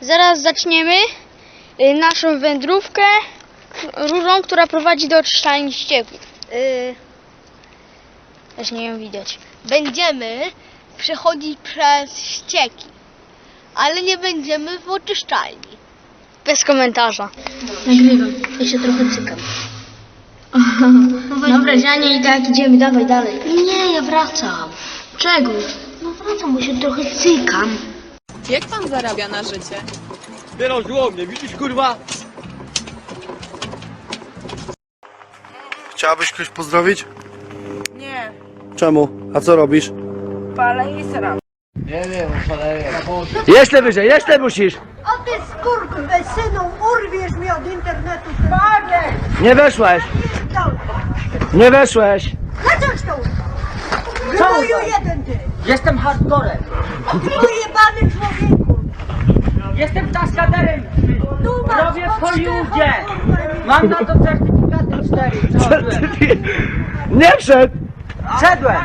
Zaraz zaczniemy y, naszą wędrówkę rurą, która prowadzi do oczyszczalni ścieków. Y, Też nie ją widać. Będziemy przechodzić przez ścieki, ale nie będziemy w oczyszczalni. Bez komentarza. Nagrywam. Ja się trochę cykam. Dobra, Zianie i tak idziemy, dawaj dalej. Nie, ja wracam. Czego? No wracam, bo się trochę cykam. Jak pan zarabia na życie? Zbierał żłobnie, widzisz kurwa? Chciałabyś kogoś pozdrowić? Nie, Czemu? A co robisz? palę i sram. Jeszcze wyżej, jeszcze musisz! A ty skurwysynu, urwiesz mi od internetu. Nie weszłeś! Nie weszłeś! Gnoju jeden ty! Jestem hardcorem. Pojebany człowieku! Jestem kaskaderem. Tu masz Robię w Hollywoodzie. Mam na to certyfikaty 4. Co robiłem? Nie wszedł! Szedłem.